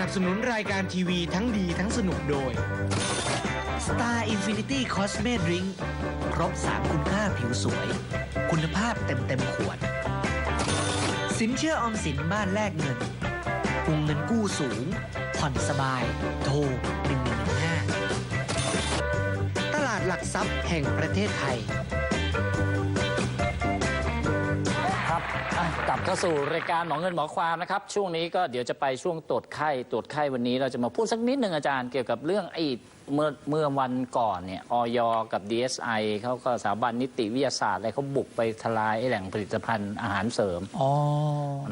นับสนุนรายการทีวีทั้งดีทั้งสนุกโดย Star Infinity Cosme Drink ครบ3คุณค่าผิวสวย คุณภาพเต็มเต็มขวด สินเชื่อออมสินบ้านแลกเงินวงเงินกู้สูง ผ่อนสบาย โทร1115ตลาดหลักทรัพย์แห่งประเทศไทย อะกลับเข้าสู่รายการหมอเงินหมอความนะครับ ช่วงนี้ก็เดี๋ยวจะไปช่วงตรวจไข้ตรวจไข้วันนี้เราจะมาพูดสักนิดหนึ่งอาจารย์เกี่ยวกับเรื่องไอ้ เมื่อเมื่อวันก่อนเนี่ยออยกับ DSI เขาก็สถาบันนิติวิทยาศาสตร์อะไรเขาบุกไปทลายไอ้แหล่งผลิตภัณฑ์อาหารเสริมอ๋อ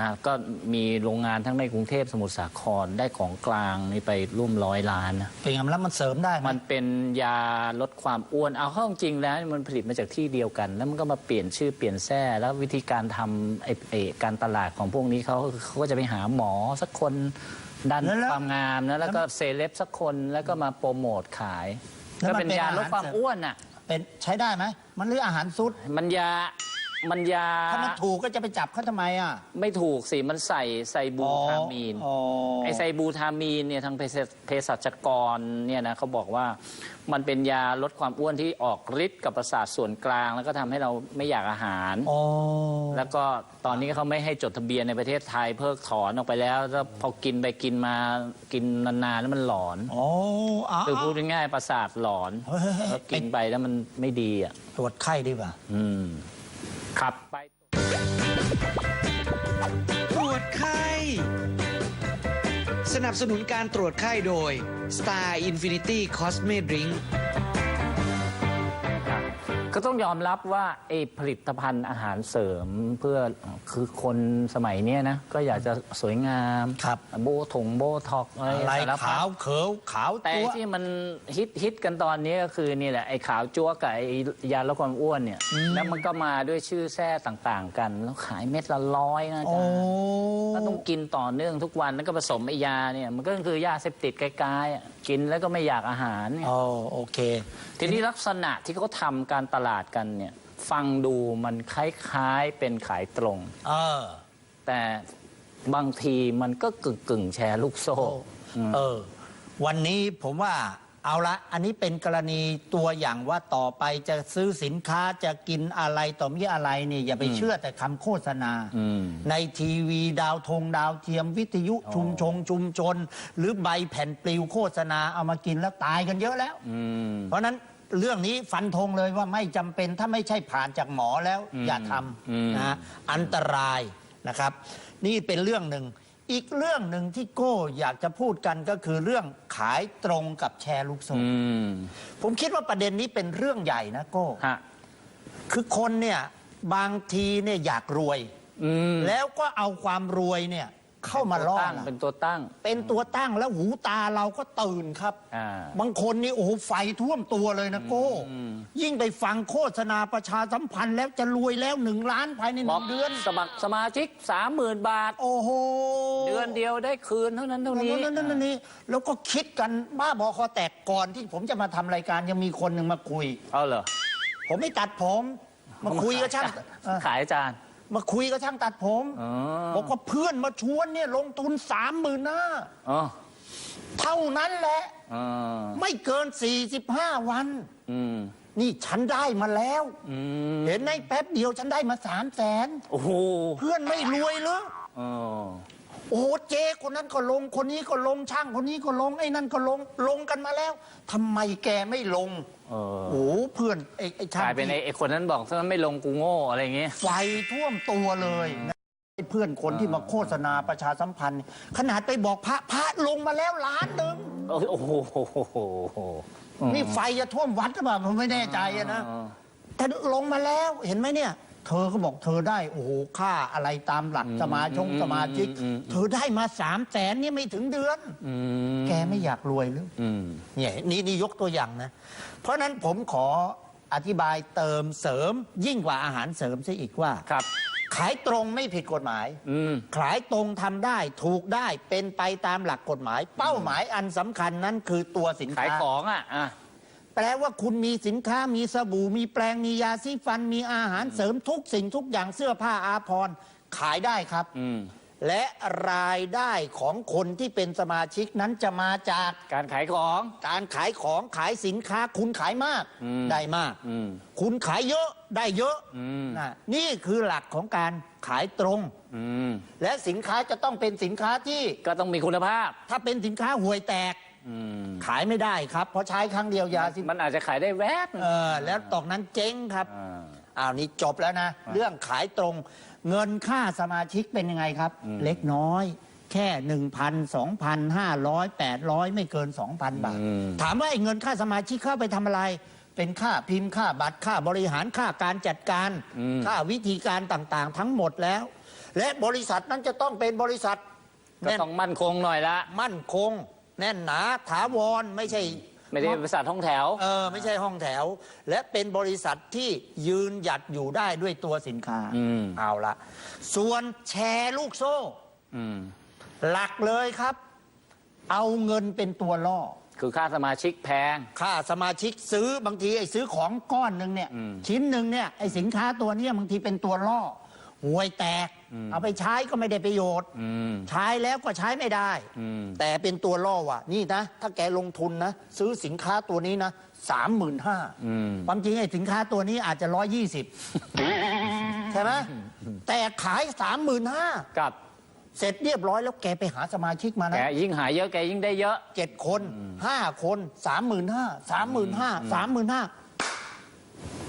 นะก็มีโรงงานทั้งในกรุงเทพสมุทรสาครได้ของกลางนี่ไปร่วมร้อยล้านนะเป็นไงแล้วมันเสริมได้ไหมมันเป็นยาลดความอ้วนเอาเข้าจริงแล้วมันผลิตมาจากที่เดียวกัน แล้วมันก็มาเปลี่ยนชื่อเปลี่ยนแท้แล้ววิธีการทำไอ้ไอ้การตลาดของพวกนี้เขาเขาก็จะไปหาหมอสักคน ดันความงามนะแล้วก็เซเลบสักคนแล้วก็มาโปรโมทขายก็เป็นยาลดความอ้วนอะ เป็นใช้ได้ไหม มันหรืออาหารซุด มันยา มันยาถ้ามันถูกก็จะไปจับเขาทำไมอะ ไม่ถูกสิ มันใส่ไซบูทามีนอ๋อ ไอไซบูทามีนเนี่ยทางเภสัชเภสัชกรเนี่ยนะเขาบอกว่ามันเป็นยาลดความอ้วนที่ออกฤทธิ์กับประสาทส่วนกลาง แล้วก็ทำให้เราไม่อยากอาหาร อ๋อ แล้วก็ตอนนี้เขาไม่ให้จดทะเบียนในประเทศไทยเพิกถอนออกไปแล้วแล้วพอกินไปกินมากินนานๆแล้วมันหลอน อ๋ออ๋อคือพูดง่ายๆประสาทหลอนเฮ้ยเฮ้ยเฮ้ยแล้วกินไปแล้วมันไม่ดีอะตรวจไข้ดีกว่า อืม ขับไปตรวจไข้ สนับสนุนการตรวจไข้โดย Star Infinity Cosme Drink ก็ต้องยอมรับว่าไอ้ผลิตภัณฑ์อาหารเสริมเพื่อคือคนสมัยเนี้ยนะ ก็อยากจะสวยงามครับ โบถงโบท็อกอะไรอะไรสารพัขาดวเขียวขาวแต่ตัวที่มันฮิตฮิตกันตอนนี้ก็คือนี่แหละไอ้ขาวจั๊วกับไอ้ยาลดความอ้วนเนี่ยแล้วมันก็มาด้วยชื่อแท้ต่างๆ กัน แล้วขายเม็ดละร้อยนะโอ้จ๊ะก็ต้องกินต่อเนื่องทุกวันแล้วก็ผสมไอ้ยาเนี่ยมันก็คือยาเสพติดไกลๆอะ กินแล้วก็ไม่อยากอาหารเนี่ยอ๋อโอเค ทีนี้ลักษณะที่เขาทำการตลาดกันเนี่ย ฟังดูมันคล้ายๆเป็นขายตรง เออ แต่บางทีมันก็กึ่งกึ่งๆแชร์ลูกโซ่ เออ วันนี้ผมว่า เอาละอันนี้เป็นกรณีตัวอย่างว่าต่อไปจะซื้อสินค้าจะกินอะไรต่อมีอะไรเนี่ยอย่าไปเชื่อแต่คำโฆษณาอืมในทีวีดาวธงดาวเทียมวิทยุชุมชงชุมชน หรือใบแผ่นปลิวโฆษณาเอามากินแล้วตายกันเยอะแล้วอืมเพราะฉะนั้นเรื่องนี้ฟันธงเลยว่าไม่จำเป็นถ้าไม่ใช่ผ่านจากหมอแล้วอืมอย่าทอืมำนะอันตรายนะครับ นี่เป็นเรื่องหนึ่ง อีกเรื่องหนึ่งที่โก้อยากจะพูดกันก็คือเรื่องขายตรงกับแชร์ลูกโซ่อืมผมคิดว่าประเด็นนี้เป็นเรื่องใหญ่นะโก้ ฮะคือคนเนี่ยบางทีเนี่ยอยากรวย อืม แล้วก็เอาความรวยเนี่ย เข้ามาล่อตั้งเราเป็นตัวตั้ง เป็นตัวตั้งแล้วหูตาเราก็ตื่นครับอ่าบางคนนี่โอ้โหไฟท่วมตัวเลยนะโก้ ยิ่งไปฟังโฆษณาประชาสัมพันธ์แล้วจะรวยแล้วหนึ่งล้านภายในหบอนึ่กงเดือน สมัครสมาชิกสามหมื่นบาท โอ้โห เดือนเดียวได้คืนเท่านั้นเท่านี้นั่นนั่นนั่นนี่แล้วก็คิดกันบ้าบอคอแตกก่อนที่ผมจะมาทำรายการยังมีคนหนึ่งมาคุย เอาเหรอ ผมไม่ตัดผม มาคุยกับช่างเออขายอาจารย์ มาคุยกับช่างตัดผมอ๋อ บอกว่าเพื่อนมาชวนเนี่ยลงทุนสามหมื่นห้า อ๋อเท่านั้นแหละอ๋อไม่เกิน 45 วัน อืมนี่ฉันได้มาแล้ว อืมเห็นในแป๊บเดียวฉันได้มาสามแสนโอ้โหเพื่อนไม่รวยเหรอ อ๋อ โอ้โหเจ๊คนนั้นก็ลง คนนี้ก็ลงช่าง คนนี้ก็ลงไอ้นั่นก็ลงลงกันมาแล้วทำไมแกไม่ลงเออ โอ้โหเพื่อนไอ้ไอ้กช่างลายเป็นไอ้ที่ไอ้คนนั้นบอกถ้าไม่ลงกูโง่อะไรอย่างเงี้ย ไฟท่วมตัวเลยนะไอ้เพื่อนคนที่มาโฆษณาประชาสัมพันธ์ ขนาดไปบอกพระพระลงมาแล้วล้านหนึ่งโอ้โหนี่ไฟจะท่วมวัดหรือเปล่าผมไม่แน่ใจอะนะ แต่ลงมาแล้วเห็นไหมเนี่ย เธอก็บอกเธอได้โอ้โหค่าอะไรตามหลักสมาชงสมาชิก เธอได้มาสามแสนนี่ไม่ถึงเดือนอืมแกไม่อยากรวยหรืออืมเนี่ยนี่นี่ยกตัวอย่างนะ เพราะฉะนั้นผมขออธิบายเติมเสริมยิ่งกว่าอาหารเสริมซะอีกว่าครับขายตรงไม่ผิดกฎหมายอืมขายตรงทำได้ถูกได้เป็นไปตามหลักกฎหมาย เป้าหมายอันสำคัญนั้นคือตัวสินขายค้าของอะอะ แปลว่าคุณมีสินค้ามีสบู่ มีแปรงมียาสีฟัน มีอาหารเสริมทุกสิ่งทุกอย่างเสื้อผ้าอาภรณ์ขายได้ครับ อืม และรายได้ของคนที่เป็นสมาชิกนั้นจะมาจาก การขายของ การขายของขายสินค้าคุณขายมากอืม ได้มาก อืม คุณขายเยอะได้เยอะอืม นะนี่คือหลักของการขายตรง อืม และสินค้าจะต้องเป็นสินค้าที่ก็ต้องมีคุณภาพ ถ้าเป็นสินค้าห่วยแตกอืม ขายไม่ได้ครับ เพราะใช้ครั้งเดียวยาสิมันอาจจะขายได้แวบนึงเออแล้วตอกนั้นเจ๊งครับอ่าอ้าวนี่จบแล้วนะ เรื่องขายตรง เงินค่าสมาชิกเป็นยังไงครับอืมเล็กน้อย แค่หนึ่งพันสองพันห้าร้อยแปดร้อยไม่เกินสองพันบาทอืมถามว่าไอ้เงินค่าสมาชิกเข้าไปทำอะไรเป็นค่าพิมพ์ค่าบัตรค่าบริหารค่าการจัดการอืมค่าวิธีการต่างๆ ทั้งหมดแล้ว และบริษัทนั้นจะต้องเป็นบริษัทก็แน่นต้องมั่นคงหน่อยละ มั่นคง แน่นหนาถาวรไม่ใช่ ไม่ได้เป็นบริษัทท่องแถว เออไม่ใช่ห้องแถว และเป็นบริษัทที่ยืนหยัดอยู่ได้ด้วยตัวสินค้าอืม เอาละส่วนแชร์ลูกโซ่ อืมหลักเลยครับ เอาเงินเป็นตัวล่อ คือค่าสมาชิกแพง ค่าสมาชิกซื้อบางทีไอ้ซื้อของก้อนหนึ่งเนี่ย อืม ชิ้นหนึ่งเนี่ยไอ้สินค้าตัวเนี้ยบางทีเป็นตัวล่อ ห่วยแตกอืมเอาไปใช้ก็ไม่ได้ประโยชน์อืมใช้แล้วก็ใช้ไม่ได้อืมแต่เป็นตัวล่อว่ะ นี่นะ ถ้าแกลงทุนนะ ซื้อสินค้าตัวนี้นะสามหมื่นห้าอืมความจริงไอ้สินค้าตัวนี้อาจจะร้อยี่สิบใช่ไหมแต่ขายสามหมื่นห้ากับเสร็จเรียบร้อยแล้วแกไปหาสมาชิกมาแกนะยิ่งหายเยอะแกยิ่งได้เยอะเจ็ดคนห้าคนสามหมื่นห้าสามหมื่นห้าสามหมื่นห้า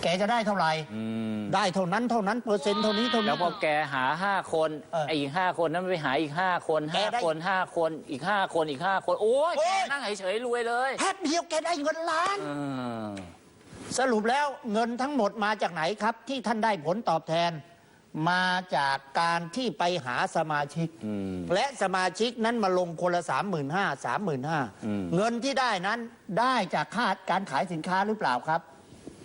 แกจะได้เท่าไหร่อืมได้เท่านั้นเท่านั้นเปอร์เซ็นต์เท่านี้เท่านี้ แล้วพอแกหาห้าคนเออไอ้อีกห้าคนนั้นไปหาอีกห้าคนแกห้าได้ คนห้าคนอีกห้าคนอีกห้าคน โอ้ยโอ้แกยนั่งเฉยๆรวยเลยแป๊บเดียวแกได้เงินล้าน อืมสรุปแล้วเงินทั้งหมดมาจากไหนครับ ที่ท่านได้ผลตอบแทน มาจากการที่ไปหาสมาชิก อืม และสมาชิกนั้นมาลงคนละสามหมื่นห้าสามหมื่นห้าอืมเงินที่ได้นั้นได้จากค่าการขายสินค้าหรือเปล่าครับ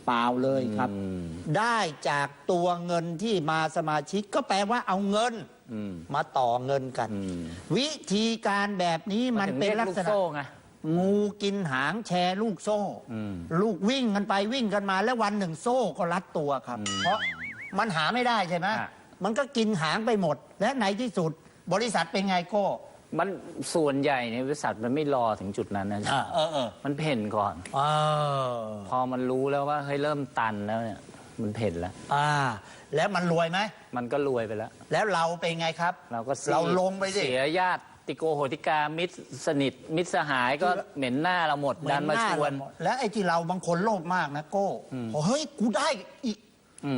เปล่าเลยครับอืมได้จากตัวเงินที่มาสมาชิกก็แปลว่าเอาเงินอืมมาต่อเงินกันอืมวิธีการแบบนี้มันเป็นลักษณะโซ่ไงงูกินหางแชร์ลูกโซ่อืมลูกวิ่งกันไปวิ่งกันมา แล้ววันหนึ่งโซ่ก็รัดตัวครับอืมเพราะมันหาไม่ได้ใช่ไหมอะมันก็กินหางไปหมด และในที่สุดบริษัทเป็นไงโก้ มันส่วนใหญ่ในยบริษัทมันไม่รอถึงจุดนั้นนะอ่าเออเออมันเพ่นก่อนเออพอมันรู้แล้วว่าเฮ้ยเริ่มตันแล้วเนี่ย มันเพ่นแล้ว อ่า แล้วมันรวยไหม มันก็รวยไปแล้ว แล้วเราเป็นไงครับเราก็ซีดเราลงไปสิ เสียญาติโกโหติกามิตรสนิทมิตรสหายก็เหม็นหน้าเราหมดดันมาชวน เหอหน้เรหดและไอ้ที่เราบางคนโลภมากนะโก้บอกเฮ้ย กูได้อีกอืม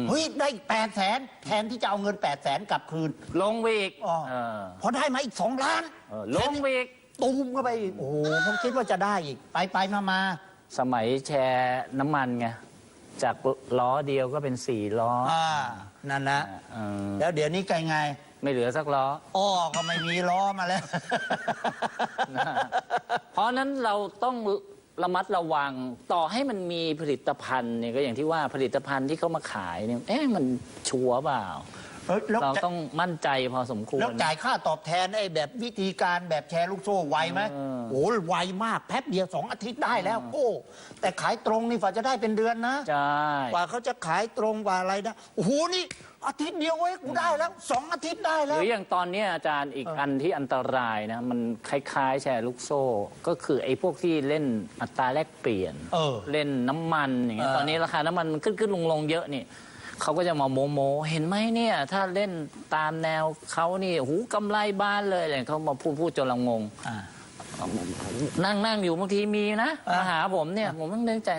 เฮ้ยได้แปดแสนแทนที่จะเอาเงินแปดแสนกลับคืน ลงไปอีกอ๋อเออพอได้มาอีกสองล้านเออลงไปอีกตูมเข้าไปอีกโอ้โหผมคิดว่าจะได้อีก ไปไปมามาสมัยแชร์น้ำมันไงจากล้อเดียวก็เป็นสี่ล้ออ่านั่นนะเออแล้วเดี๋ยวนี้ไงไงไม่เหลือสักล้อ อ้อก็ไม่มีล้อมาแล้ว เพราะฉะนั้นเราต้อง ระมัดระวังต่อให้มันมีผลิตภัณฑ์เนี่ยก็อย่างที่ว่าผลิตภัณฑ์ที่เขามาขายเนี่ยเอ๊ะมันชัวร์เปล่าเฮ้ยแล้วเราจะต้องมั่นใจพอสมควร แล้วจ่ายค่าตอบแทนไอ้แบบวิธีการแบบแชร์ลูกโซ่ไวไหมเออ โอ้ยไวมากแป๊บเดียวสองอาทิตย์ได้แล้วโอ้แต่ขายตรงนี่ฝ่าจะได้เป็นเดือนนะ ใช่ กว่าเขาจะขายตรงกว่าอะไรนะ โอ้โห นี่ อาทิตย์เดียวเว้ยกูได้แล้วสองอาทิตย์ได้หแล้รืวออย่างตอนเนี้ยอาจารย์อีกเอออัอันที่อันตรายนะ มันคล้ายๆ แชร์ลูกโซ่ ก็คือไอ้พวกที่เล่นอัตราแลกเปลี่ยนเออเล่นน้ำมันอย่างเงี้ยเออ ตอนนี้ราคาน้ำมันมันขึ้นขึ้นลงลงเยอะนี่เขาก็จะมาโมโมเห็นไหมเนี่ย ถ้าเล่นตามแนวเขานี่หูกำไรบ้านเลยอะไรเขามาพูดพูดจนเรางง อ่า นั่งนั่งอยู่บางทีมีนะอะมาหาผมเนี่ยผมต้องนึกใจ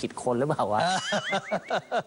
ผิดคนหรือเปล่าวะ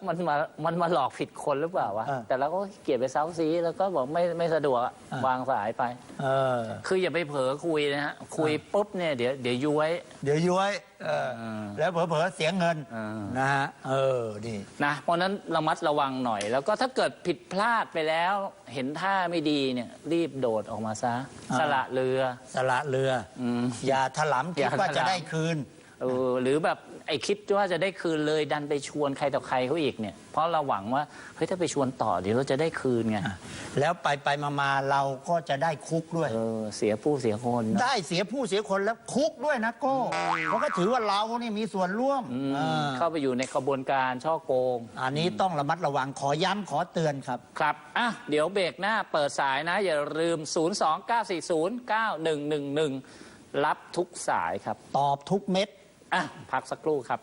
มันมามันมาหลอกผิดคนหรือเปล่าวะเออแต่เราก็เกลียดไปเซาซีแล้วก็บอกไม่ไม่สะดวกอะเออวางสายไปเออคืออย่าไปเผลอคุยนะฮะคุยปุ๊บเนี่ยเดี๋ยวเดี๋ยวย้วย เดี๋ยวย้วย เออเออแล้วเผลอๆเสียเงินเออนะฮะเออนี่นะเพราะฉะนั้นระมัดระวังหน่อย แล้วก็ถ้าเกิดผิดพลาดไปแล้ว เห็นท่าไม่ดีเนี่ย รีบโดดออกมาซะอ่าสละเรือ สละเรืออืมอย่าถลำคิอย่าดว่าถลำจะได้คืนเออหรือแบบ ไอ้คิดว่าจะได้คืนเลยดันไปชวนใครต่อใครเขาอีกเนี่ยเพราะเราหวังว่าเฮ้ยถ้าไปชวนต่อเดี๋ยวเราจะได้คืนไงแล้วไปไปมามาเราก็จะได้คุกด้วย เออเสียผู้เสียคนเนอะได้เสียผู้เสียคนแล้วคุกด้วยนะโก้เพราะก็ถือว่าเรานี่มีส่วนร่วมอืมอ่าเข้าไปอยู่ในกระบวนการช่อโกง อันนี้ต้องระมัดระวังขอย้ำขอเตือนครับ ครับ อะ เดี๋ยวเบรกหน้าเปิดสายนะ อย่าลืม 029409111 รับทุกสายครับ ตอบทุกเม็ด อะพักสักครู่ครับ